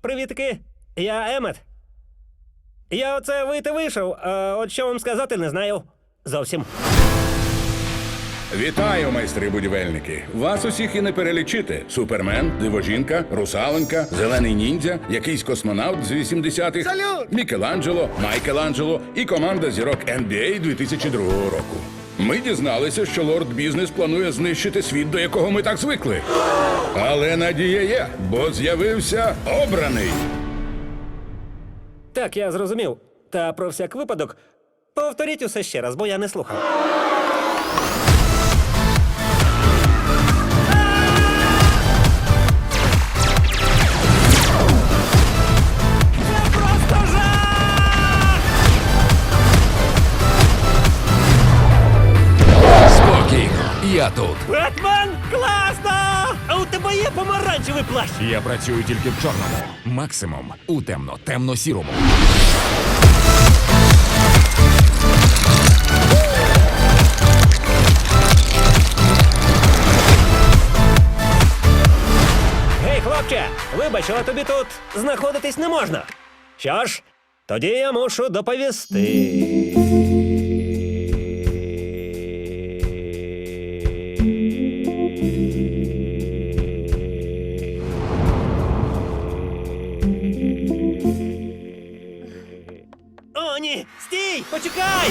Привітки, я Емет. Я оце вийти вийшов, а от що вам сказати, не знаю. Зовсім. Вітаю, майстри будівельники! Вас усіх і не перелічити: супермен, дивожінка, русаленка, зелений ніндзя, якийсь космонавт з 80-х, Салют! Мікеланджело, Майкеланджело і команда зірок NBA 2002 року. Ми дізналися, що лорд бізнес планує знищити світ, до якого ми так звикли. Але надія є, бо з'явився обраний. Так, я зрозумів. Та про всяк випадок. Повторіть усе ще раз, бо я не слухав. Я тут. Бетмен, класно! А у тебе є помаранчевий плащ? Я працюю тільки в чорному. Максимум у темно, темно-сірому. Гей, хлопче, вибач, але тобі тут знаходитись не можна. Що ж, тоді я мушу доповісти. О, ні! Стій! Почекай!